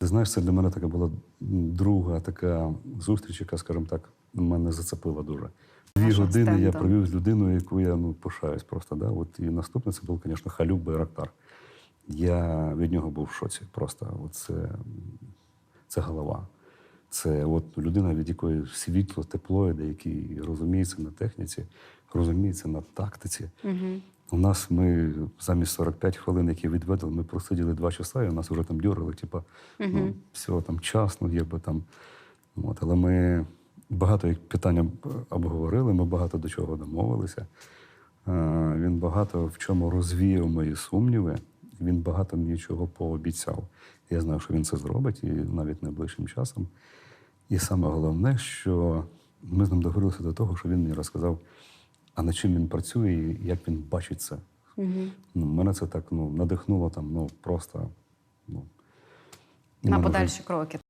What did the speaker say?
Ти знаєш, це для мене така була друга така зустріч, яка, скажімо так, мене зацепила дуже. Дві Вашим години я провів з людиною, яку я ну, пишаюсь просто. Да? От, і наступне це був, звісно, Халюк Байрактар. Я від нього був в шоці. Просто от це, це голова. Це от людина, від якої світло, тепло іде, який розуміється на техніці, розуміється на тактиці. У нас ми замість 45 хвилин, які відведали, ми просиділи два часа, і у нас вже там дьорили, типу, ну, все, там час, ну, якби там. От, але ми багато питань обговорили, ми багато до чого домовилися. Е, Він багато в чому розвіяв мої сумніви, він багато мені чого пообіцяв. Я знав, що він це зробить, і навіть найближчим часом. І саме головне, що ми з ним договорилися до того, що він мені розказав, а над чим він працює і як він бачить це. Ну, мене це так ну, надихнуло там, ну, просто. Ну, На подальші вже- кроки.